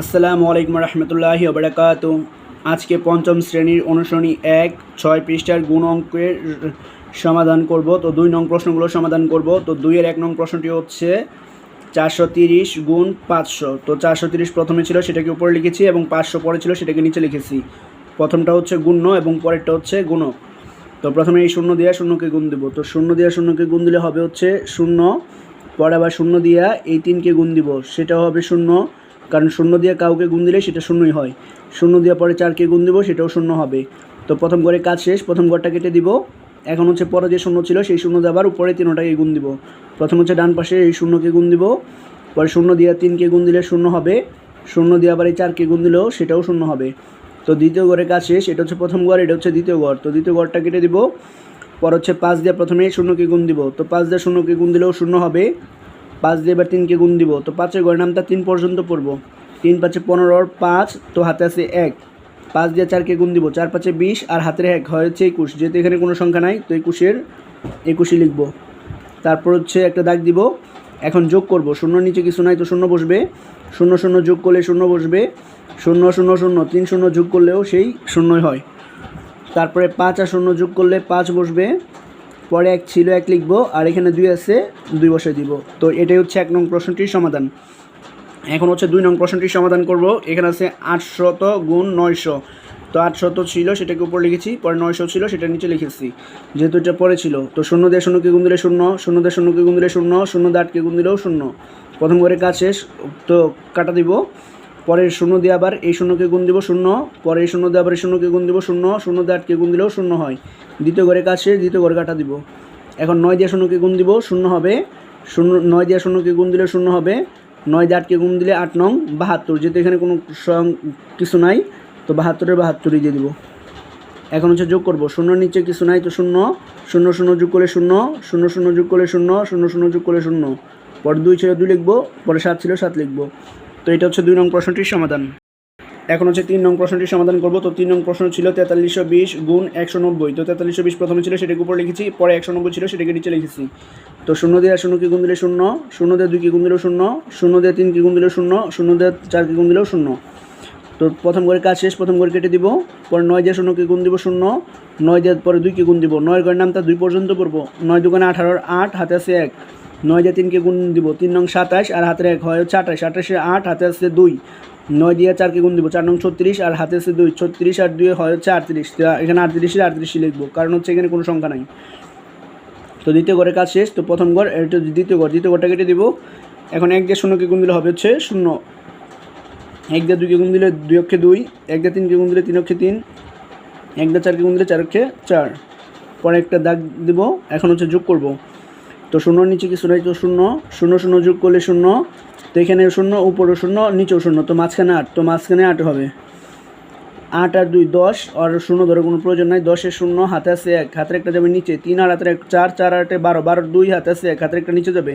আসসালামু আলাইকুম রহমতুল্লাহ বারাকাত আজকে পঞ্চম শ্রেণির অনুসরণী এক, ছয় পৃষ্ঠার গুণ অঙ্কের সমাধান করব। তো দুই নং প্রশ্নগুলো সমাধান করব। তো দুইয়ের এক নং প্রশ্নটি হচ্ছে চারশো তিরিশ গুণ পাঁচশো। তো চারশো তিরিশ প্রথমে ছিল সেটাকে উপরে লিখেছি এবং পাঁচশো পরে ছিল সেটাকে নিচে লিখেছি। প্রথমটা হচ্ছে গুণ্য এবং পরেরটা হচ্ছে গুণক। তো প্রথমে এই শূন্য দেওয়া শূন্যকে গুণ দেবো। তো শূন্য দেওয়া শূন্যকে গুণ দিলে হবে হচ্ছে শূন্য, পরে আবার শূন্য দিয়া এই তিনকে গুণ দিব। সেটাও হবে শূন্য কারণ শূন্য দিয়ে কাউকে গুণ দিলে সেটা শূন্যই হয়। শূন্য দিয়ে পরে চারকে গুণ দেবো, সেটাও শূন্য হবে। তো প্রথম ঘরে কাজ শেষ, প্রথম ঘরটা কেটে দিব। এখন হচ্ছে পরে যে শূন্য ছিল, সেই শূন্য আবার উপরে তিনটাকে গুণ দিব। প্রথম হচ্ছে ডান পাশে এই শূন্যকে গুণ দিব। পরে শূন্য দিয়ে তিনকে গুণ দিলে শূন্য হবে। শূন্য দিয়ে আবার এই চারকে গুণ দিলেও সেটাও শূন্য হবে। তো দ্বিতীয় ঘরে কাজ শেষ, এটা হচ্ছে প্রথম ঘর, এটা হচ্ছে দ্বিতীয় ঘর। তো দ্বিতীয় ঘরটা কেটে দিব। পর হচ্ছে পাঁচ দিয়ে প্রথমে শূন্যকে গুণ দিব। তো পাঁচ দিয়ে শূন্যকে গুণ দিলেও শূন্য হবে। পাঁচ দিয়ে এবার তিনকে গুণ দিব, তো পাঁচের ঘরের নামটা তিন পর্যন্ত পড়ব। তিন পাঁচে পনেরোর পাঁচ, তো হাতে আছে এক। পাঁচ দিয়ে চারকে গুণ দিব, চার পাঁচে বিশ, আর হাতের এক হয়েছে একুশ। যেহেতু এখানে কোনো সংখ্যা নাই, তো একুশের, একুশই লিখব। তারপর হচ্ছে একটা দাগ দিব, এখন যোগ করব, শূন্য নিচে কিছু নাই, তো শূন্য বসবে। শূন্য শূন্য যোগ করলে শূন্য বসবে, শূন্য শূন্য শূন্য, তিন শূন্য যোগ করলেও সেই শূন্যই হয়। তারপরে পাঁচ আর শূন্য যোগ করলে পাঁচ বসবে পরে এক ছিল, এক লিখব, আর এখানে দুই আছে, দুই বসে দিব। তো এটাই হচ্ছে এক নং প্রশ্নটির সমাধান। এখন হচ্ছে দুই নং প্রশ্নটির সমাধান করব। এখানে আছে আটশত গুণ নয়শো। তো আটশত ছিল, সেটাকে উপর লিখেছি, পরে নয়শো ছিল সেটা নিচে লিখেছি। যেহেতু এটা পরে ছিল, তো শূন্য দিয়ে শূন্যকে গুণ দিলে শূন্য শূন্য দিয়ে শূন্যকে গুণ দিলে শূন্য শূন্য দিয়ে আটকে গুণ দিলেও শূন্য। প্রথম করে কাজ শেষ, তো কাটা দিব। পরে শূন্য দিয়ে আবার এই শূন্যকে গুণ দিব শূন্য পরে এই শূন্য দিয়ে আবার এই শূন্যকে গুণ দিব শূন্য শূন্য দিয়ে আটকে গুণ দিলেও শূন্য হয়। দ্বিতীয় ঘরে শেষ, দ্বিতীয় ঘরে কাটা দিব। এখন নয় দিয়ে শূন্যকে গুণ দিব, শূন্য হবে। শূন্য, নয় দিয়ে শূন্যকে গুণ দিলে শূন্য হবে। নয় দিয়ে আটকে গুণ দিলে আট নং, বাহাত্তর। যেহেতু এখানে কোনো স্বয়ং কিছু নাই, তো বাহাত্তরের বাহাত্তরই দিয়ে দিব। এখন হচ্ছে যোগ করব। শূন্য নিচে কিছু নাই তো শূন্য শূন্য শূন্য যোগ করলে শূন্য শূন্য শূন্য যোগ করলে শূন্য শূন্য শূন্য যোগ করলে শূন্য। পরে দুই ছিল দুই লিখব পরে সাত ছিল সাত লিখব। তো এটা হচ্ছে দুই নং প্রশ্নটির সমাধান। এখন হচ্ছে তিন নং প্রশ্নটির সমাধান করব। তো তিন নং প্রশ্ন ছিল তেতাল্লিশশো বিশ গুণ একশো নব্বই। তো তেতাল্লিশশো বিশ প্রথমে ছিল সেটাকে উপরে লিখেছি, পরে একশো নব্বই ছিল সেটাকে নিচে লিখেছি। তো শূন্য দিয়ে শূন্য কি গুণ দিলে শূন্য? শূন্য দিয়ে দুই কি গুণ দিলেও শূন্য? শূন্য দিয়ে তিন কি গুণ দিলেও শূন্য? শূন্য দিয়ে চার কি গুণ দিলেও শূন্য। তো প্রথম ঘরে কাজ শেষ, প্রথম ঘরে কেটে দিব। পরে নয় দিয়ে শূন্যকে গুণ দিব শূন্য? নয় দিয়ে পরে দুই কি গুণ দিব? নয়ের ঘরের নামটা দুই পর্যন্ত পড়ব। নয় দোকানে আঠারোর আট, হাতে আছে এক। নয় দিয়ে তিনকে গুণ দিব, তিন নং সাতাশ, আর হাতের এক হয় হচ্ছে আঠাশ আঠাশে আট, হাতে আছে দুই। নয় দিয়ে চারকে গুণ দিব, চার নং ছত্রিশ, আর হাতে আছে দুই, ছত্রিশ আর দুই হয় হচ্ছে আটত্রিশ এখানে আটত্রিশে আটত্রিশই লিখব, কারণ হচ্ছে এখানে কোনো সংখ্যা নাই। তো দ্বিতীয় ঘরের কাজ শেষ, তো প্রথম ঘর, এটা দ্বিতীয় ঘর, দ্বিতীয় ঘরটা কেটে দিব। এখন এক দিয়ে শূন্যকে গুণ দিলে হবে হচ্ছে শূন্য। এক দিয়ে দুইকে গুণ দিলে দুই অক্ষে দুই, এক দিয়ে তিনকে গুণ দিলে তিন অক্ষে তিন, এক দিয়ে চারকে গুণ দিলে চার অক্ষে চার। পরে একটা দাগ দিব, এখন হচ্ছে যোগ করব। তো শূন্যর নিচে কিছু নাই, তো শূন্য শূন্য শূন্য যোগ করলে শূন্য, তো এখানে শূন্য, উপরে শূন্য, নিচেও শূন্য, তো মাঝখানে আট, তো মাঝখানে আট হবে। আট আর দুই, দশ, আর শূন্য ধরে কোনো প্রয়োজন নাই, দশের শূন্য, হাতে আছে এক, হাতের একটা যাবে নিচে, তিন আর হাতের এক, চার চার আটে বারো বারো দুই, হাতে আছে এক, হাতের একটা নিচে যাবে,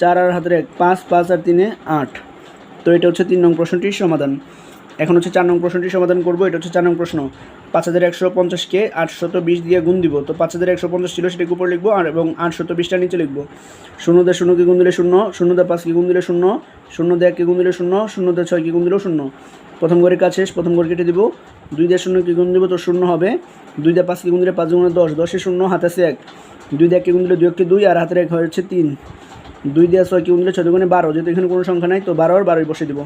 চার আর হাতের এক, পাঁচ পাঁচ আর তিনে আট। তো এটা হচ্ছে তিন নং প্রশ্নটির সমাধান। এখন হচ্ছে চার নং প্রশ্নটির সমাধান করব। এটা হচ্ছে চার নং প্রশ্ন। পাঁচ হাজার একশো পঞ্চাশকে আটশত বিশ দিয়ে গুণ দিব। তো পাঁচ হাজার একশো পঞ্চাশ ছিল, সেটাকে উপর লিখব, আর এবং আটশত বিশটা নিচে লিখব। শূন্য দিয়ে শূন্যকে গুণ দিলে শূন্য শূন্য দিয়ে পাঁচকে গুণ দিলে শূন্য শূন্য দিয়ে এককে গুণ দিলে শূন্য শূন্য দিয়ে ছয়কে গুণ দিলেও শূন্য। প্রথম কাজ শেষ, প্রথম ঘর কেটে দিব। দুই দিয়ে শূন্যকে গুণ দিব তো শূন্য হবে। দুই দিয়ে পাঁচকে গুণ দিলে পাঁচ গুণে দশ, দশে শূন্য, হাতে আছে এক। দুই এককে গুণ দিলে দুই এককে দুই, আর হাতের এক হচ্ছে তিন। দুই দিয়ে ছয় কি গুণ দিলে ছয় গুণে বারো, যেহেতু এখানে কোনো সংখ্যা নাই, তো বারো আর বারোই বসে দিব।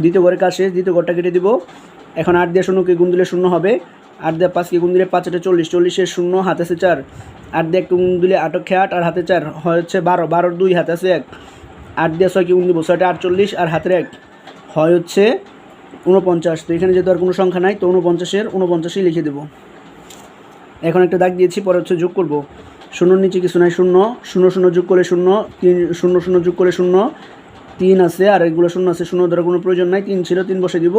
দ্বিতীয় ঘরের কাজ শেষ, দ্বিতীয় ঘরটা কেটে দিব। এখন আট দিয়ে শূন্যকে গুণ দিলে শূন্য হবে। আট দিয়ে পাঁচকে গুণ দিলে পাঁচ আটে চল্লিশ। চল্লিশের শূন্য, হাতে আছে চার। আট দিয়ে গুণ দিলে আটকে আট আর হাতে চার হচ্ছে বারো। বারোর দুই, হাতে আছে এক। আট দিয়ে ছয়কে গুণ দিব, ছয়টা আটচল্লিশ, আর হাতের এক হয় হচ্ছে উনপঞ্চাশ তো এখানে যেহেতু আর কোনো সংখ্যা নাই, তো উনপঞ্চাশের উনপঞ্চাশই লিখে দেবো। এখন একটা দাগ দিয়েছি, পরে হচ্ছে যোগ করব। শূন্যর নিচে কিছু নাই, শূন্য। শূন্য শূন্য যোগ করলে শূন্য, তিন, শূন্য শূন্য যোগ করলে শূন্য। তিন আছে, আর এগুলো শূন্য আছে, শূন্য ধরার কোনো প্রয়োজন নাই। তিন ছিল, তিন বসে দিব।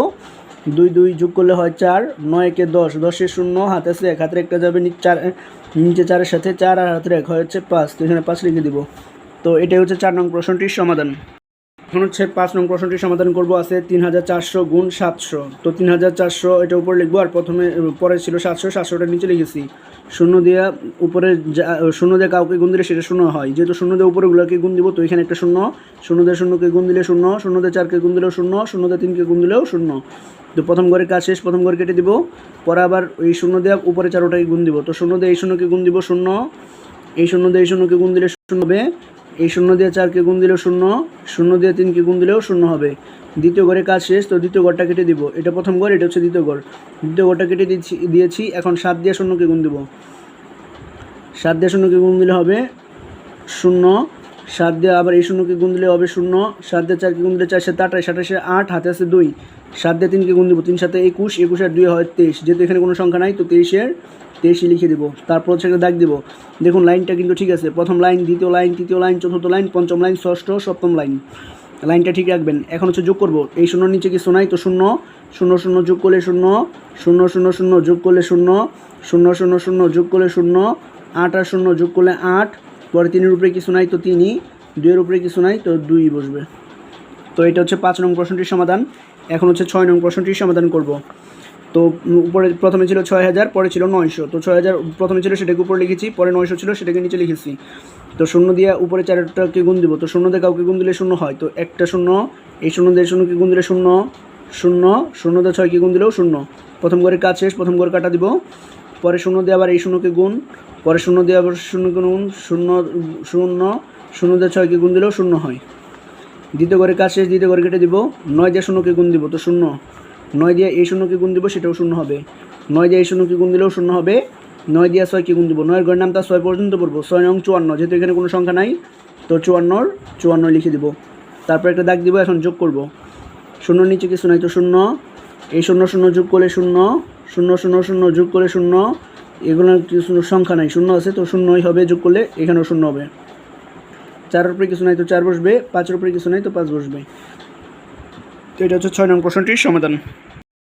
দুই দুই যোগ করলে হয় চার, নয় একে দশ। দশে শূন্য, হাতে আছে এক, হাতের একটা যাবে চার, নিচে চারের সাথে চার আর হাতের এক হয় হচ্ছে পাঁচ। তো এখানে পাঁচ লিখে দিব। তো এটাই হচ্ছে চার নং প্রশ্নটির সমাধান। এখন হচ্ছে পাঁচ নং প্রশ্নটির সমাধান করব, আছে তিন হাজার চারশো গুণ সাতশো। তো তিন হাজার চারশো এটা উপরে লিখব, আর প্রথমে পরে ছিল সাতশো, সাতশোটা নিচে লিখেছি। শূন্য দিয়া উপরে যা- শূন্য দিয়ে কাউকে গুণ দিলে সেটা শূন্য হয়। যেহেতু শূন্য দিয়ে উপরেগুলোকে গুণ দিব, তো এখানে একটা শূন্য। শূন্য দিয়ে শূন্যকে গুণ দিলে শূন্য শূন্য দিয়ে চারকে গুণ দিলেও শূন্য শূন্য দিয়ে তিনকে গুণ দিলেও শূন্য। তো প্রথম ঘরের কাজ শেষ, প্রথম ঘর কেটে দিব। পরে আবার এই শূন্য দিয়ে উপরে চারোটাকে গুণ দিব। তো শূন্য দিয়ে এই শূন্যকে গুণ দিব শূন্য, এই শূন্য দিয়ে এই শূন্যকে গুণ দিলে শূন্য হবে। এই শূন্য দিয়ে চারকে গুণ দিলেও শূন্য শূন্য দিয়ে তিনকে গুণ দিলেও শূন্য হবে। দ্বিতীয় ঘরে কাজ শেষ, তো দ্বিতীয় ঘরটা কেটে দিব। এটা প্রথম ঘর, এটা হচ্ছে দ্বিতীয় ঘর। দ্বিতীয় ঘরটা কেটে দিচ্ছি, দিয়েছি, এখন সাত দিয়ে শূন্যকে গুণ দিব। সাত দিয়ে শূন্যকে গুণ দিলে হবে শূন্য সাত দিয়ে আবার এই শূন্যকে গুণ দিলে হবে শূন্য। সাত দিয়ে চারকে গুণ দিলে চার সাথে আঠাশ আঠাশে আট, হাতে আছে দুই। সাত দিয়ে তিনকে গুণ দিব, তিন সাথে একুশ একুশ আর দুই হয় তেইশ। যেহেতু এখানে কোনো সংখ্যা নাই, তো তেইশের তেইশে লিখে দেবো। তারপর হচ্ছে দাগ দেবো। দেখুন, লাইনটা কিন্তু ঠিক আছে। প্রথম লাইন, দ্বিতীয় লাইন, তৃতীয় লাইন, চতুর্থ লাইন, পঞ্চম লাইন, ষষ্ঠ, সপ্তম লাইন। লাইনটা ঠিক রাখবেন। এখন হচ্ছে যোগ করব। এই শূন্য নিচে কিছু নাই, তো শূন্য। শূন্য শূন্য যোগ করলে শূন্য। শূন্য শূন্য শূন্য যোগ করলে শূন্য। শূন্য শূন্য শূন্য যোগ করলে শূন্য। আট আর শূন্য যোগ করলে আট। পরে তিনের উপরে কিছু নাই, তো তিনই দুইয়ের উপরে কিছু নাই, তো দুই বসবে। তো এটা হচ্ছে পাঁচ নং প্রশ্নটির সমাধান। এখন হচ্ছে ছয় নং প্রশ্নটির সমাধান করব। তো উপরে প্রথমে ছিল ছয় হাজার, পরে ছিল নয়শো। তো ছয় হাজার প্রথমে ছিল সেটাকে উপরে লিখেছি, পরে নয়শো ছিল সেটাকে নিচে লিখেছি। তো শূন্য দিয়ে উপরে চারটাকে গুণ দিব, তো শূন্য দিয়ে কাউকে গুণ দিলে শূন্য হয়। তো একটা শূন্য, এই শূন্য দিয়ে শূন্যকে গুণ দিলে শূন্য শূন্য শূন্য দিয়ে ছয়কে গুণ দিলেও শূন্য। প্রথম ঘরের কাজ শেষ, প্রথম ঘর কাটা দিব। পরে শূন্য দিয়ে আবার এই শূন্যকে গুণ পরে শূন্য দিয়ে আবার শূন্য গুণ শূন্য শূন্য শূন্য দিয়ে ছয়কে গুণ দিলেও শূন্য হয়। দ্বিতীয় ঘরে কাজ শেষ, দ্বিতীয় ঘরে কেটে দিব, নয় দিয়ে শূন্যকে গুণ দিব, তো শূন্য। নয় দিয়ে এই শূন্যকে গুণ দিব, সেটাও শূন্য হবে। নয় দিয়ে এই শূন্যকে গুণ দিলেও শূন্য হবে, নয় দিয়ে ছয়কে গুণ দিব। নয়ের ঘরের নামটা ছয় পর্যন্ত পড়ব, ছয় নং চুয়ান্ন, যেহেতু এখানে কোনো সংখ্যা নাই, তো চুয়ান্নর চুয়ান্ন লিখে দিব। তারপর একটা দাগ দিব, এখন যোগ করব। শূন্য নিচে কিছু নাই, তো শূন্য। এই শূন্য শূন্য যোগ করলে শূন্য শূন্য শূন্য শূন্য যোগ করে শূন্য এগুলো কিছু সংখ্যা নাই। শূন্য আছে তো শূন্যই হবে, যোগ করলে এখানেও শূন্য হবে। চারের উপরে কিছু নাই তো চার বসবে, পাঁচের উপরে কিছু নাই তো পাঁচ বসবে। তো এটা হচ্ছে ছয় নং প্রশ্নটির সমাধান।